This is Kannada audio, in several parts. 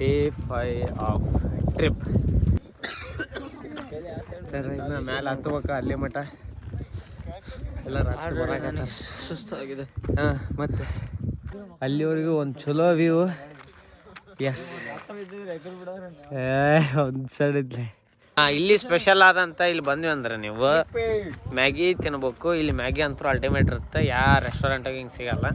ಡೇ ಫೈ ಆಫ್ ಟ್ರಿಪ್ ಇನ್ನು ಮೇಲೆ ಹತ್ತಬೇಕ ಅಲ್ಲಿ ಮಠ. ಎಲ್ಲ ರಾತ್ರಿ. ಸುಸ್ತಾಗಿದೆ. ಹಾ ಮತ್ತೆ? ಅಲ್ಲಿವರೆಗೂ ಒಂದು ಚಲೋ ವ್ಯೂ ಎಸ್ ಒಂದು ಸೈಡ್ ಇದ್ಲೆ. ಇಲ್ಲಿ ಸ್ಪೆಷಲ್ ಆದಂತ ಇಲ್ಲಿ ಬಂದ್ವಿ ಅಂದ್ರೆ ನೀವು. ಮ್ಯಾಗಿ ತಿನ್ಬೇಕು. ಇಲ್ಲಿ ಮ್ಯಾಗಿ ಅಂತೂ ಅಲ್ಟಿಮೇಟ್ ಇರುತ್ತೆ. ಯಾವ ರೆಸ್ಟೋರೆಂಟಾಗ ಹಿಂಗೆ ಸಿಗಲ್ಲ.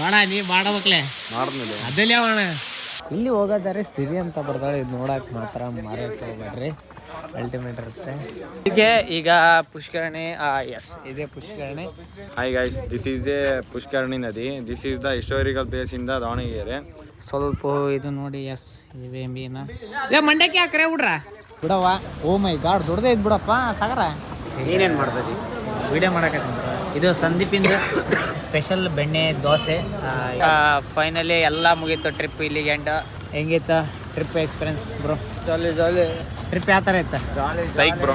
ನೋಡ ನೀ ಮಾಡಬೇಕ್ಲೆ ಮಾಡಿದ್ಮೇಲೆ ಅದಲ್ಲೇ ಅಣ್ಣ ಇಲ್ಲಿ ಹೋಗೋದಾರೆ ಸಿರಿ ಅಂತ ಬರ್ತಾಳೆ ಇದು ನೋಡಕ್ ಮಾತ್ರ ಮಾರಕ್ಕೆ ಹೋಗ್ಬೇಡ್ರಿ ಅಲ್ಟಿಮೇಟ್ ಇರುತ್ತೆ. ಹೀಗೆ ಈಗ ಪುಷ್ಕರಣಿ ಎಸ್ ಇದೆ ಪುಷ್ಕರಣಿ. Hi guys this is a pushkarani nadi. This is the historical place ಇಂದ ದಾವಣಗೆರೆ. ಸ್ವಲ್ಪ ಇದು ನೋಡಿ ಎಸ್ ಇವೆ ಮೀನ. ಏ ಮಂಡ್ಯಕ್ಕೆ ಯಾಕ್ರೆ ಬಿಡ್ರ? ಬಿಡವ್ವ. ಓ ಮೈ ಗಾಡ್ ದೊಡ್ಡದೇ ಇದ್ ಬಿಡಪ್ಪ ಸಾಗರ. ನೀನೇನ್ ಮಾಡ್ತದಿ ವಿಡಿಯೋ ಮಾಡಕತ್ತೀನಿ ಇದು ಸಂದೀಪಿಂದ ಸ್ಪೆಷಲ್ ಬೆಣ್ಣೆ ದೋಸೆ. ಫೈನಲಿ ಎಲ್ಲ ಮುಗೀತು ಟ್ರಿಪ್ ಇಲ್ಲಿಗೆ end ಹೆಂಗಿತ್ತ trip experience bro jolly jolly trip ಯಾವ ಥರ ಇತ್ತು? Psych bro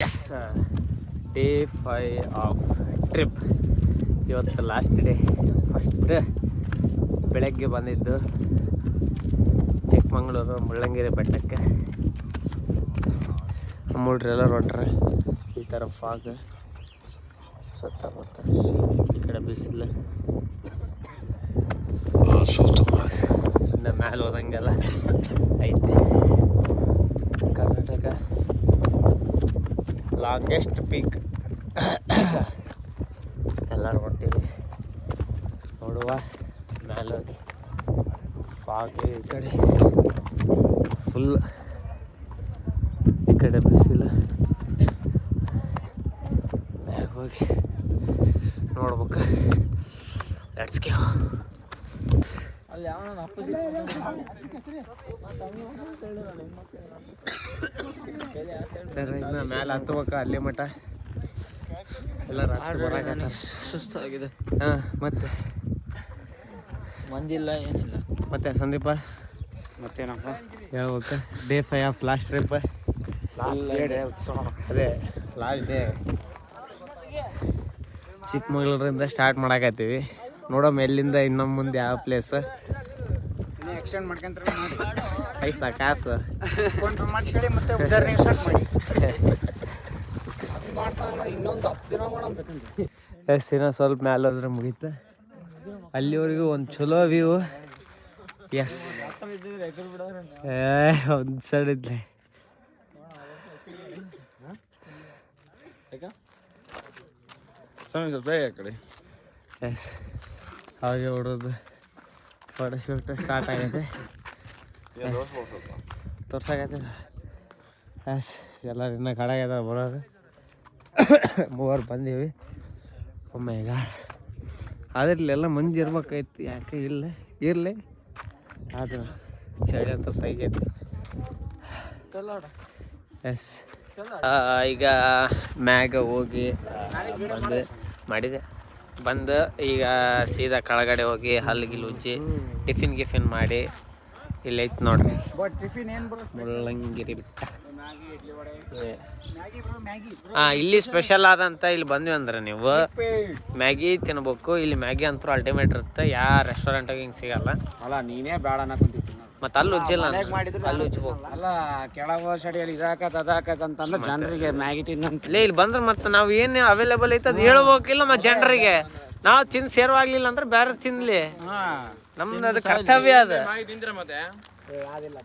yes day five of trip ಇವತ್ತು ಲಾಸ್ಟ್ ಡೇ ಫಸ್ಟ್ ಬೆಳಗ್ಗೆ ಬಂದಿದ್ದು. ಚಿಕ್ಕಮಂಗ್ಳೂರು ಮುಳ್ಳಂಗಿರಿ ಬೆಟ್ಟಕ್ಕೆ. ಮೂಡ್ರೆಲ್ಲ ಹೊಟ್ರೆ ಈ ಥರ ಫಾಗ್ ಸುತ್ತಮುತ್ತ ಈ ಕಡೆ ಬಿಸಿಲು. ಇನ್ನು ಮ್ಯಾಲೆ ಹೋದಂಗೆಲ್ಲ ಐತಿ. ಕರ್ನಾಟಕ ಲಾಂಗೆಸ್ಟ್ ಪೀಕ್ ಎಲ್ಲರೂ ಹೊಂಟಿವಿ. ನೋಡುವ ಮೇಲೆ ಹೋಗಿ. ಫಾಗ್ ಈ ಕಡೆ ಫುಲ್ ಈ ಕಡೆ ಬಿಸಿಲು. ಹೋಗಿ ನೋಡ್ಬೇಕು. ಲೆಟ್ಸ್ಗೆ ಇನ್ನು ಮೇಲೆ ಹತ್ತಬೇಕು ಅಲ್ಲಿ ಮಠ. ಎಲ್ಲ. ಸುಸ್ತಾಗಿದೆ. ಹಾಂ ಮತ್ತೆ? ಮಂದಿಲ್ಲ ಏನಿಲ್ಲ. ಮತ್ತೆ ಸಂದೀಪ? ಮತ್ತೇನಪ್ಪ? ಹೇಳ್ಬೇಕು day five of last trip ಅದೇ ಲಾಸ್ಟ್ ಡೇ ಚಿಕ್ಕಮಗಳೂರಿಂದ ಸ್ಟಾರ್ಟ್ ಮಾಡಾಕತ್ತೀವಿ. ನೋಡಮ್ಮ ಎಲ್ಲಿಂದ ಇನ್ನೊಂದು ಮುಂದೆ ಯಾವ ಪ್ಲೇಸ್ ಎಕ್ಸ್ಟೆಂಡ್ ಐತಾ ಕಾಸು? ಮಾಡಿಸ್ಕೊಳ್ಳಿ ಮತ್ತೆ ಉದಾಹರಣೆ ಸ್ಟಾರ್ಟ್ ಮಾಡಿ. ಎಸ್ ಇನ್ನೂ ಸ್ವಲ್ಪ ಮ್ಯಾಲ ಹೋದ್ರೆ ಮುಗೀತು? ಅಲ್ಲಿವರೆಗೂ ಒಂದು ಚಲೋ ವ್ಯೂ ಎಸ್ ಒಂದು ಸೈಡ್ ಇದ್ಲೆ ಎಸ್ ಹಾಗೆ ಹೊಡೋದು ಫೋಟೋ ಶೂಟ್ ಸ್ಟಾರ್ಟ್ ಆಗೈತೆ ತೋರ್ಸಾಗೈತೆ ಎಸ್ ಎಲ್ಲರೂ ಇನ್ನೂ ಕಡೆಗೆ ಬರೋದು ಮೂವರು ಬಂದೀವಿ. ಒಮ್ಮೆ ಈಗ. ಆದ್ರೆ ಎಲ್ಲ ಮಂಜು ಇರ್ಬೇಕಾಯ್ತು. ಯಾಕೆ ಇಲ್ಲ? ಇರಲಿ. ಆದ್ರೆ ಚಳಿ ಅಂತ ಸೈಗೈತಿ ಎಸ್ ಈಗ ಮ್ಯಾಗ ಹೋಗಿ ಬಂದು ಮಾಡಿದೆ ಬಂದು ಈಗ ಸೀದಾ ಕೆಳಗಡೆ ಹೋಗಿ ಹಲ್ಲು ಗಿಲ್ ಉಜ್ಜಿ ಟಿಫಿನ್ ಗಿಫಿನ್ ಮಾಡಿ ಇಲ್ಲಿ ಐತೆ ನೋಡ್ರಿ ಮುಳ್ಳಂಗಿರಿ ಬಿಟ್ಟ. ಹಾ ಇಲ್ಲಿ ಸ್ಪೆಷಲ್ ಆದಂತ ಇಲ್ಲಿ ಬಂದ್ವಿ ಅಂದ್ರೆ ನೀವು. ಮ್ಯಾಗಿ ತಿನ್ಬೇಕು. ಇಲ್ಲಿ ಮ್ಯಾಗಿ ಅಂತೂ ಅಲ್ಟಿಮೇಟ್ ಇರುತ್ತೆ. ಯಾವ ರೆಸ್ಟೋರೆಂಟಾಗ ಹಿಂಗೆ ಸಿಗಲ್ಲ. ಅಲ್ಲ ನೀನೇ ಬೇಡ ಮತ್ತೆ ಅಲ್ಲಿ ಉಜ್ಜಿಲ್ಲ ಅಲ್ಲಿ ಉಜ್ಬೇಕು ಅಲ್ಲ ಕೆಳಗ ಸಡಿಯಲ್ಲಿ ಇದಾಕತ್ ಅದಾಕತ್ ಅಂತಂದ್ರೆ ಜನರಿಗೆ ಮ್ಯಾಗಿ ತಿನ್ನಂತ. ಇಲ್ಲಿ ಬಂದ್ರೆ ಮತ್ತೆ ನಾವು ಏನು ಅವೈಲೇಬಲ್ ಐತೆ ಅದು ಹೇಳ್ಬೇಕಿಲ್ಲ ಮತ್ತೆ ಜನರಿಗೆ. ನಾವು ತಿಂದು ಸೇರ್ವಾಗ್ಲಿಲ್ಲ ಅಂದ್ರೆ ಬೇರೆ ತಿನ್ಲಿ. ಹಾ. ನಮ್ದು ಅದು ಕರ್ತವ್ಯ ಅದ.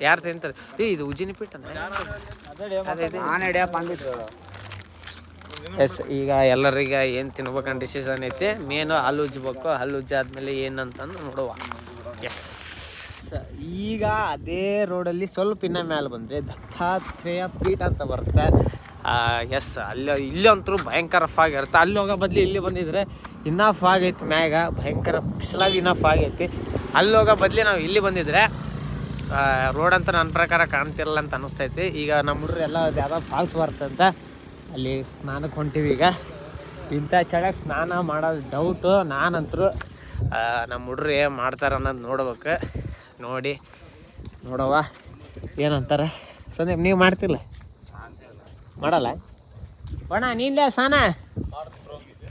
ಯಾರು ತಿಂತಾರೆ? ಏ ಇದು ಉಜ್ಜಿನಿ ಪೀಠ ಎಸ್ ಈಗ ಎಲ್ಲರಿಗ ಏನು ತಿನ್ಬೇಕಂತ ಡಿಸಿಷನ್ ಐತಿ. ಮೇನು ಹಲ್ಲು ಉಜ್ಜಬೇಕು. ಹಲ್ಲು ಉಜ್ಜಾದ್ಮೇಲೆ ಏನಂತಂದು ನೋಡುವ. ಎಸ್. ಈಗ ಅದೇ ರೋಡಲ್ಲಿ ಸ್ವಲ್ಪ ಇನ್ನ ಮೇಲೆ ಬಂದರೆ ದತ್ತಾತ್ರೇಯ ಪೀಠ ಅಂತ ಬರುತ್ತೆ. ಎಸ್ ಅಲ್ಲಿ ಇಲ್ಲಂತೂ ಭಯಂಕರ ಫಾಗ್ ಇರುತ್ತೆ. ಅಲ್ಲಿ ಹೋಗೋ ಬದಲು ಇಲ್ಲಿ ಬಂದಿದ್ರೆ ಇನ್ನೂ ಫಾಗ್ ಐತಿ ಮ್ಯಾಗ, ಭಯಂಕರ ಬಿಸಿಲಾಗಿ ಇನ್ನೂ ಫಾಗ್ ಐತಿ ಅಲ್ಲಿ ಹೋಗೋ ಬದಲು ನಾವು ಇಲ್ಲಿ ಬಂದಿದ್ರೆ ರೋಡ್ ಅಂತ ನನ್ನ ಪ್ರಕಾರ ಕಾಣ್ತಿರಲ್ಲ ಅಂತ ಅನಿಸ್ತೈತಿ. ಈಗ ನಮ್ಮ ಹುಡ್ರು ಎಲ್ಲ ಯಾವ್ದಾದ್ರು ಫಾಲ್ಸ್ ಬರ್ತಂತ ಅಲ್ಲಿ ಸ್ನಾನಕ್ಕೆ ಹೊಂಟಿವಿ ಈಗ. ಇಂಥ ಚಳ ಸ್ನಾನ ಮಾಡೋದು ಡೌಟು ನಾನಂತರೂ ನಮ್ಮ ಹುಡ್ರು ಏನು ಮಾಡ್ತಾರೆ ಅನ್ನೋದು ನೋಡ್ಬೇಕು. ನೋಡಿ, ನೋಡವ್ವ, ಏನಂತಾರೆ? ಸಂದೀಪ್, ನೀವು ಮಾಡ್ತಿಲ್ಲ ಮಾಡಲ್ಲ? ಒಣ, ನಿಂದೆ ಸಾನ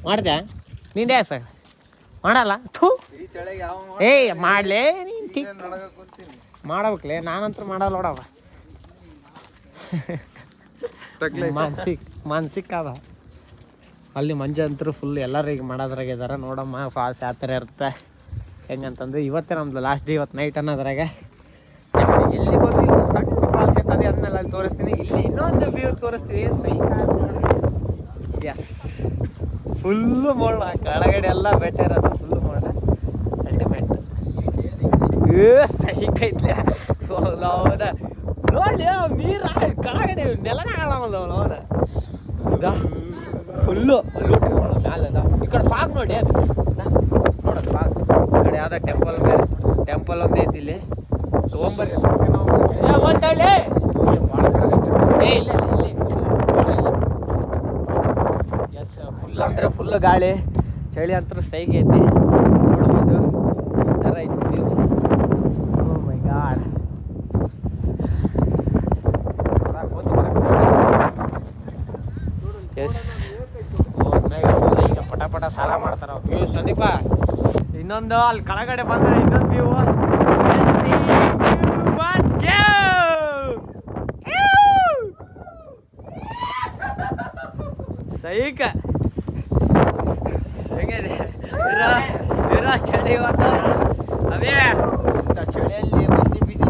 ಮಾಡ್ದೆ? ನಿಂದೆ ಸರ್ ಮಾಡಲ್ಲ? ಥೂ. ಏಯ್, ಮಾಡ್ಲೇ ನೀನ್ ನಾನಂತ್ರ ನಾನಂತೂ ಮಾಡಲ್ಲ ನೋಡವ ಮಾನ್ಸಿಕ್ ಮಾನ್ಸಿಕ್ ಅದ. ಅಲ್ಲಿ ಮಂಜು ಅಂತೂ ಫುಲ್ ಎಲ್ಲರೂ ಈಗ ಮಾಡೋದ್ರಾಗ ಇದಾರೆ. ನೋಡಮ್ಮ ಫಾಸ್ ಯಾವ ಥರ ಇರುತ್ತೆ. ಹೆಂಗಂತಂದ್ರೆ ಇವತ್ತೇ ನಮ್ದು ಲಾಸ್ಟ್ ಡೇ ಇವತ್ತು ನೈಟ್ ಅನ್ನೋದ್ರಾಗ ಎಸ್ ಎಲ್ಲಿ ಬಂದು ಇಲ್ಲಿ ಸಣ್ಣ ಫಾಲ್ಸ್ ಆದ್ಮೇಲೆ ಅಲ್ಲಿ ತೋರಿಸ್ತೀನಿ. ಇಲ್ಲಿ ಇನ್ನೊಂದು ವ್ಯೂ ತೋರಿಸ್ತೀವಿ ಎಸ್ ಫುಲ್ಲು ಮೋಡ ಕೆಳಗಡೆ ಎಲ್ಲ ಬೆಟ್ಟ ಇರೋದು ಫುಲ್ಲು ಮೋಡ ಅಲ್ಟಿಮೇಟ್ ಸೈಕ್ ಐತ್ಲೆ ಹೌದ? ನೋಡಿ ನೀರ ಕೆಳಗಡೆ ನೆಲನ ಕಾಣಲ್ಲ ಹೌದಾ? ಫುಲ್ಲು ಮ್ಯಾಲೆ ಅದ. ಈ ಕಡೆ ಫಾಗ್ ನೋಡಿ, ಅದು. ನೋಡ ಫಾಗ್ ಈ ಕಡೆ ಯಾವ್ದೋ ಟೆಂಪಲ್ ಮೇಲೆ ಟೆಂಪಲ್ ಒಂದೇ ಐತಿ ಇಲ್ಲಿ. ತೊಗೊಂಬರ್ರಿ. ಒಂದಳ್ಳಿ. ಏ ಇಲ್ಲ ಎಸ್ ಫುಲ್ ಅಂದರೆ ಫುಲ್ ಗಾಳಿ ಚಳಿ ಅಂತೂ ಸೈಗೆ ಐತಿ. ನೋಡ್ಬೋದು ಈ ಥರ ಐತಿ ಓ ಮೈ ಗಾಡ್ ಎಸ್ ಪಟ ಪಟ ಸಾಲ ಮಾಡ್ತಾರ. ವ್ಯೂ ಸಂದೀಪ. ಇನ್ನೊಂದು ಅಲ್ಲಿ ಕೆಳಗಡೆ ಬಂದ್ರೆ ಇನ್ನೊಂದು ವ್ಯೂ ಸೈಕ ಹೆಂಗಿದೆ? ಚಳಿ ಅವೇ ಚಳಿಯಲ್ಲಿ ಬಿಸಿ ಬಿಸಿ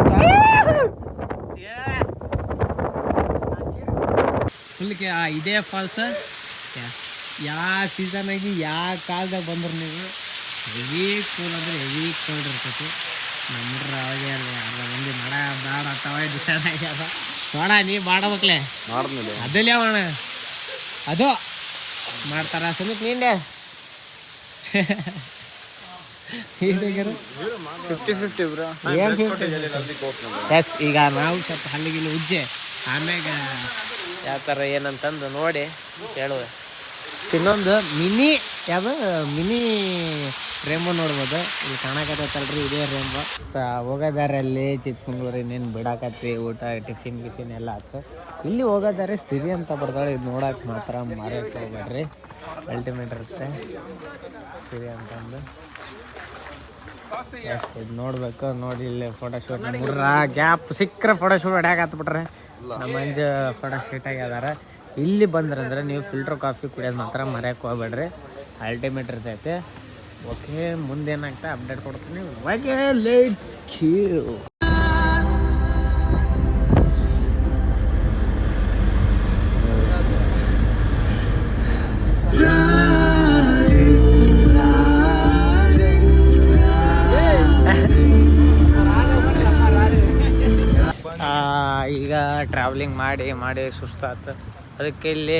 ಫುಲ್ಗೆ ಇದೇ ಫಾಲ್ಸ್ ಯಾವ ಸೀಸನ್ ಆಗಿ ಯಾವ ಕಾಲದಾಗ ಬಂದ್ರೆ ನೀವು? ಹೆವಿ ಕೂಲ್ ಅಂದ್ರೆ ಹೆವಿ ಕೋಲ್ಡ್ ಇರ್ತೈತಿ. ನಮ್ರ ಅವಾಗೆ ಅರ್ಧ ಮಂದಿ ಮಾಡ ಬೇಡ ತವ ಡಿಸೈಡ್ ಆಗ್ಯದ ನೋಡ ನೀ ಮಾಡಬೇಕ್ಲೆ ಅದಲ್ಲೇ ಅಣ್ಣ? ಅದು ಮಾಡ್ತಾರ ಸುಮಿತ್ ಬ್ರೋ ಎಸ್ ಈಗ ನಾವು ಸ್ವಲ್ಪ ಹಲ್ಲಿಗಿಲ್ಲಿ ಉಜ್ಜೆ. ಆಮ್ಯಾಗ ಯಾವ ಥರ ಏನಂತಂದು ನೋಡಿ ಹೇಳುವ. ಇನ್ನೊಂದು ಮಿನಿ ಯಾವುದು ಮಿನಿ ರೇಂಬೋ ನೋಡ್ಬೋದು. ಇಲ್ಲಿ ಕಾಣಕತ್ತಲ್ರಿ ಇದೇ ರೇಂಬೋ ಸ ಹೋಗೋದಾರಲ್ಲಿ ಚಿಕ್ಕಮಂಗ್ಳೂರು ಇನ್ನೇನು ಬಿಡಾಕತ್ತಿ ಊಟ ಟಿಫಿನ್ ಗಿಫಿನ್ ಎಲ್ಲ ಆಯ್ತು ಇಲ್ಲಿ ಹೋಗೋದಾರೆ ಸಿರಿ ಅಂತ ಬರ್ತಾಳೆ ಇದು ನೋಡಕ್ಕೆ ಮಾತ್ರ ಮಾರಕ್ಕೆ ಹೋಗ್ಬೇಡ್ರಿ. ಅಲ್ಟಿಮೇಟ್ ಇರುತ್ತೆ. ಸಿರಿ ಅಂತಂದು ಎಸ್ ಇದು ನೋಡ್ಬೇಕು. ನೋಡಿ ಇಲ್ಲಿ ಫೋಟೋ ಶೂಟ್ ಮುರ್ರ ಗ್ಯಾಪ್ ಸಿಕ್ಕರೆ ಫೋಟೋ ಶೂಟ್ ಹೊಡ್ಯಾಕ ಹತ್ಬಿಟ್ರೆ ನಮ್ಮ ಮಂಜ ಫೋಟೋ ಶೂಟ್ ಆಗ್ಯಾದಾರ ಇಲ್ಲಿ ಬಂದ್ರಂದ್ರೆ ನೀವು ಫಿಲ್ಟರ್ ಕಾಫಿ ಕುಡಿಯೋದು ಮಾತ್ರ ಮರೆಯಕ್ಕೆ ಹೋಗ್ಬೇಡ್ರಿ. ಅಲ್ಟಿಮೇಟ್ ಇರ್ತೈತೆ. ಓಕೆ ಮುಂದೇನಾಗ್ತಾ ಅಪ್ಡೇಟ್ ಕೊಡ್ತೀನಿ. ಓಕೆ ಲೇಟ್ಸ್ ಕ್ಯೂ ಟ್ರಾವೆಲಿಂಗ್ ಮಾಡಿ ಮಾಡಿ ಸುಸ್ತಾತು. ಅದಕ್ಕೆ ಇಲ್ಲಿ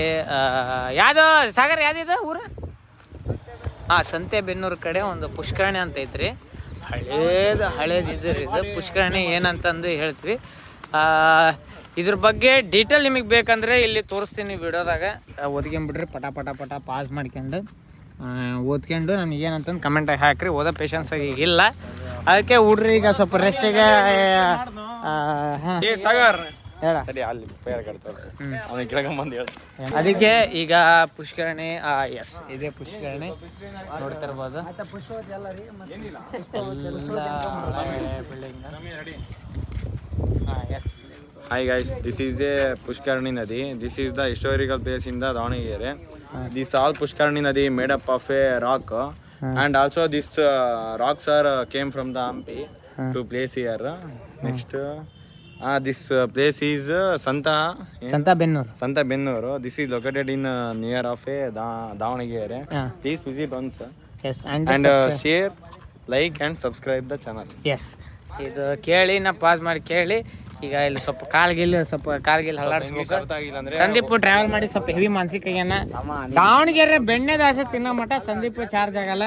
ಯಾವುದು, ಸಾಗರ್ ಯಾವ್ದಿದೆ ಊರು? ಹಾಂ ಸಂತೆಬೆನ್ನೂರು ಕಡೆ ಒಂದು ಪುಷ್ಕರಣಿ ಅಂತ ಐತ್ರಿ. ಹಳೇದು ಹಳೇದು ಇದು ಇದು. ಪುಷ್ಕರಣಿ ಏನಂತಂದು ಹೇಳ್ತೀವಿ. ಇದ್ರ ಬಗ್ಗೆ ಡೀಟೇಲ್ ನಿಮಗೆ ಬೇಕಂದ್ರೆ ಇಲ್ಲಿ ತೋರಿಸ್ತೀನಿ ವಿಡಿಯೋದಾಗ. ಓದ್ಕೊಂಬಿಡ್ರಿ ಪಟ ಪಟ ಪಟ ಪಾಸ್ ಮಾಡ್ಕೊಂಡು. ಓದ್ಕೊಂಡು ನಮಗೆ ಏನಂತಂದು ಕಮೆಂಟಾಗಿ ಹಾಕ್ರಿ. ಓದೋ ಪೇಷನ್ಸ್ ಆಗಿ ಇಲ್ಲ. ಅದಕ್ಕೆ ಹುಡ್ರಿ ಈಗ ಸ್ವಲ್ಪ ರೆಸ್ಟಿಗೆ ಹಾಂ. ಹೇಳ. ಸರಿ ಅಲ್ಲಿ ಪೇರ್ ಕಟ್ತಾರೆ ಹ್ಮ್. ಅವನಿಗೆ ಕೆಳಗೊಂಬಂದು ಹೇಳು. ಅದಕ್ಕೆ ಈಗ ಪುಷ್ಕರಣಿ ಎಸ್ ಇದೇ ಪುಷ್ಕರಣಿ. ನೋಡ್ತಿರ್ಬೋದು. Yes hi guys this is a pushkarani nadi this is the historical place in the Davanagere this all pushkarani nadi made up of a rock and also this rocks are came from the Hampi to place year next this place is Santhe Santhebennur Santhebennur this is located in near of a Davanagere. Please visit once and share like and subscribe the channel yes ಇದು ಕೇಳಿ ನಾ ಪಾಸ್ ಮಾಡಿ ಕೇಳಿ. ಈಗ ಇಲ್ಲಿ ಸ್ವಲ್ಪ ಕಾಲ್ಗಿಲ್ ಸ್ವಲ್ಪ ಕಾಲ್ಗಿಲ್ ಹಲ್ಲಾಡಿಸ್ಬೇಕು. ಸಂದೀಪ್ ಟ್ರಾವೆಲ್ ಮಾಡಿ ಸ್ವಲ್ಪ ಹೆವಿ ಮಾನಸಿಕ ಏನ ದಾವಣಗೆರೆ ಬೆಣ್ಣೆ ದೋಸೆ ತಿನ್ನೋ ಮಟ ಸಂದೀಪ್ ಚಾರ್ಜ್ ಆಗಲ್ಲ.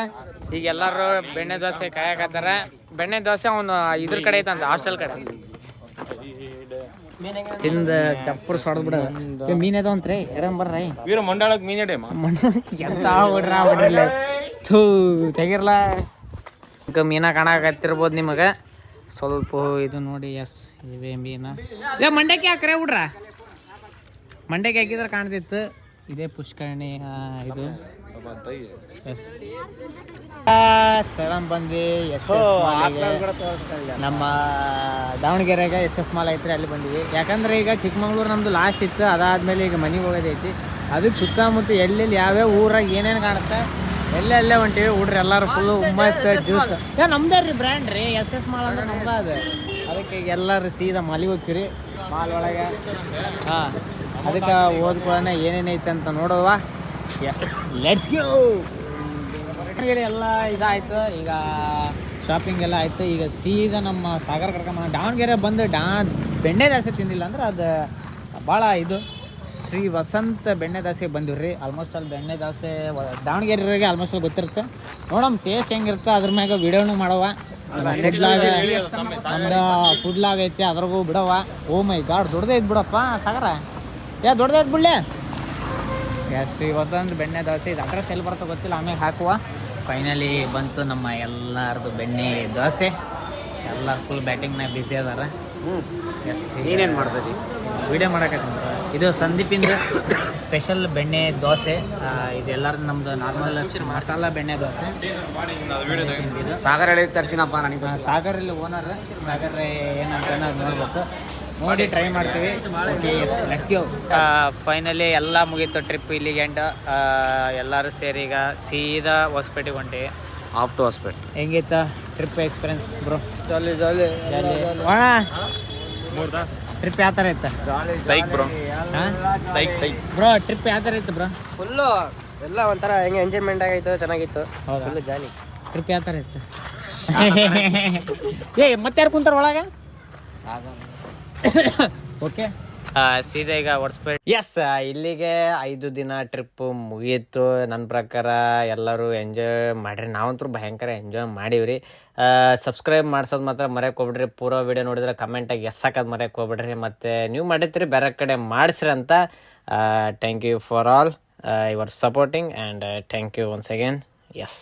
ಈಗ ಎಲ್ಲರೂ ಬೆಣ್ಣೆ ದೋಸೆ ಕಾಯಕತ್ತಾರ. ಬೆಣ್ಣೆ ದೋಸೆ ಅವನು ಇದ್ರ ಕಡೆ ಐತಂತ ಹಾಸ್ಟೆಲ್ ಕಡೆ. ತಿಂದ ಚಪ್ಪರ್ ಸೊಡ್ದ್ ಬಿಡ ಮೀನ್ ಅದಾವಂತ್ರಿ ಎರಂಗ್ ಬರ್ರಿ. ವೀರ ಮೀನ್ ಮೀನಿಡೇಮ ಎಂತ ಬಿಡ್ರ ಬಿಡ್ರಲ್ಲ. ಥೂ ತೆಗಿರ್ಲ. ಈಗ ಮೀನ ಕಾಣಕತ್ತಿರ್ಬೋದು ನಿಮಗೆ. ಸ್ವಲ್ಪ ಇದು ನೋಡಿ ಎಸ್ ಇವೇ ಮೀನ. ಏ ಮಂಡ್ಯಕ್ಕೆ ಹಾಕ್ರೆ ಬಿಡ್ರ. ಮಂಡ್ಯಕ್ಕೆ ಹಾಕಿದ್ರೆ ಕಾಣ್ತಿತ್ತು. ಇದೇ ಪುಷ್ಕರಣಿ ಇದು. ಎಸ್ ಸೆವೆನ್ ಬಂದ್ವಿ. ಎಸ್ ಎಸ್ ನಮ್ಮ ದಾವಣಗೆರೆಗೆ ಎಸ್ ಎಸ್ ಮಾಲ್ ಐತ್ರಿ ಅಲ್ಲಿ ಬಂದ್ವಿ. ಯಾಕಂದ್ರೆ ಈಗ ಚಿಕ್ಕಮಂಗ್ಳೂರು ನಮ್ದು ಲಾಸ್ಟ್ ಇತ್ತು. ಅದಾದ್ಮೇಲೆ ಈಗ ಮನೆಗೆ ಹೋಗೋದೈತಿ ಅದಕ್ಕೆ ಸುತ್ತಮುತ್ತ ಎಲ್ಲೆಲ್ಲಿ ಯಾವ್ಯಾವ ಊರಾಗ ಏನೇನು ಕಾಣುತ್ತೆ ಎಲ್ಲೆಲ್ಲೇ ಹೊಂಟಿವಿ. ಹುಡ್ರಿ ಎಲ್ಲರೂ ಫುಲ್ ಹುಮ್ಮಸ್ ಜ್ಯೂಸ್ ಯಾ ನಮ್ದೇ ರೀ ಬ್ರ್ಯಾಂಡ್ ರೀ. ಎಸ್ ಎಸ್ ಮಾಲ್ ಅಂದ್ರೆ ನಮ್ದ ಅದು. ಅದಕ್ಕೆ ಈಗ ಎಲ್ಲರೂ ಸೀದಾ ಮಾಲಿಗೆ ಹೋಗ್ತೀರಿ. ಮಾಲ್ ಒಳಗೆ. ಹಾಂ. ಅದಕ್ಕೆ ಓದ್ಕೊಳ್ಳೋಣ ಏನೇನೈತೆ ಅಂತ ನೋಡುವ? ಎಸ್ ಲೆಟ್ಸ್ ಎಲ್ಲ ಇದಾಯ್ತು. ಈಗ ಶಾಪಿಂಗ್ ಎಲ್ಲ ಆಯ್ತು. ಈಗ ಸೀದಾ ನಮ್ಮ ಸಾಗರ ಕರ್ಕೊಂಬ ದಾವಣಗೆರೆ ಬಂದು ಡಾ ಬೆಣ್ಣೆ ದಾಸೆ ತಿಂದಿಲ್ಲ ಅಂದ್ರೆ ಅದು ಭಾಳ ಇದು. ಶ್ರೀ ವಸಂತ ಬೆಣ್ಣೆ ದಾಸೆಗೆ ಬಂದಿವ್ರಿ. ಆಲ್ಮೋಸ್ಟ್ ಅಲ್ಲಿ ಬೆಣ್ಣೆ ದಾಸೆ ದಾವಣಗೆರೆಗೆ ಆಲ್ಮೋಸ್ಟ್ ಅಲ್ಲಿ ಗೊತ್ತಿರುತ್ತೆ. ನೋಡಮ್ ಟೇಸ್ಟ್ ಹೆಂಗಿರುತ್ತೆ ಅದ್ರ ಮ್ಯಾಗ ವಿಡಿಯೋನು ಮಾಡವ. ಫುಡ್ ಫುಡ್ಲಾಗ ಐತಿ ಅದ್ರಾಗೂ ಬಿಡವ. ಓ ಮೈ ಗಾಡ್ ದೊಡ್ಡದೇ ಇದ್ ಬಿಡಪ್ಪ ಸಾಗರ. ಯಾ ದೊಡ್ಡ ಬಿಡ್ಲೆ ಎಸ್ ಇವತ್ತೊಂದು ಬೆಣ್ಣೆ ದೋಸೆ. ಇದು ಅಡ್ರೆಸ್ ಎಲ್ಲಿ ಬರ್ತೋ ಗೊತ್ತಿಲ್ಲ ಆಮೇಲೆ ಹಾಕುವ. ಫೈನಲಿ ಬಂತು ನಮ್ಮ ಎಲ್ಲರದು ಬೆಣ್ಣೆ ದೋಸೆ. ಎಲ್ಲ ಫುಲ್ ಬ್ಯಾಟಿಂಗ್ನಾಗ ಬಿಸಿ ಅದಾರ. ಎಸ್ ನೀನೇನು ಮಾಡ್ತೀವಿ ವಿಡಿಯೋ ಮಾಡಕತ್ತೀನಿ. ಇದು ಸಂದೀಪಿಂದ ಸ್ಪೆಷಲ್ ಬೆಣ್ಣೆ ದೋಸೆ. ಇದೆಲ್ಲರೂ ನಮ್ದು ನಾರ್ಮಲ್ ಮಸಾಲ ಬೆಣ್ಣೆ ದೋಸೆ. ಇದು. ಸಾಗರ ಹೇಳಿ ತರ್ಸಿನಪ್ಪ ನನಗೆ ಸಾಗರಲ್ಲಿ ಸಾಗರ್ ಇಲ್ಲಿ ಓನರ್ ಸಾಗರ ಏನಂತ ನೋಡ್ಬೇಕು. ನೋಡಿ ಟ್ರೈ ಮಾಡ್ತೀವಿ. ಫೈನಲಿ ಎಲ್ಲ ಮುಗೀತು ಟ್ರಿಪ್ ಇಲ್ಲಿಗೆ ಎಂಡ್ ಎಲ್ಲರೂ ಸೇರಿ ಈಗ ಸೀದಾ ಹೊಸಪೇಟೆಗೆ ಹೊಂಟಿ. Off to Hosapete ಹೆಂಗಿತ್ತ trip experience bro jolly jolly ಅಣ್ಣ ಟ್ರಿಪ್ ಯಾವ ಥರ ಇತ್ತು? Psych bro psych psych bro trip ಯಾವ ಥರ ಇತ್ತು ಬ್ರೋ ಫುಲ್ಲು ಎಲ್ಲ ಒಂಥರ ಹೆಂಗೆ ಎಂಜಾಯ್ಮೆಂಟ್ ಆಗೈತೆ ಚೆನ್ನಾಗಿತ್ತು. ಫುಲ್ ಜಾಲಿ ಟ್ರಿಪ್ ಯಾವ ಥರ ಇತ್ತು? ಏ ಮತ್ತೆ ಯಾರು ಕುಂತಾರ ಒಳಗೆ? ಸಾಗರ. ಓಕೆ ಸೀದಾ ಈಗ ಹೊಡ್ಸ್ಬೇಡಿ ಎಸ್ ಇಲ್ಲಿಗೆ ಐದು ದಿನ ಟ್ರಿಪ್ ಮುಗೀತು. ನನ್ನ ಪ್ರಕಾರ ಎಲ್ಲರೂ ಎಂಜಾಯ್ ಮಾಡಿರಿ. ನಾವಂತೂ ಭಯಂಕರ ಎಂಜಾಯ್ ಮಾಡೀವ್ರಿ. ಸಬ್ಸ್ಕ್ರೈಬ್ ಮಾಡ್ಸೋದು ಮಾತ್ರ ಮರೆಯಕ್ಕೆ ಹೋಗ್ಬಿಡ್ರಿ. ಪೂರ ವಿಡಿಯೋ ನೋಡಿದ್ರೆ ಕಮೆಂಟಾಗಿ ಎಸ್ ಹಾಕೋದು ಮರೆಯಕ್ಕೆ ಹೋಗ್ಬಿಡ್ರಿ. ಮತ್ತು ನೀವು ಮಾಡಿರ್ತೀರಿ, ಬೇರೆ ಕಡೆ ಮಾಡಿಸ್ರಿ ಅಂತ. Thank you for all your supporting and thank you once again yes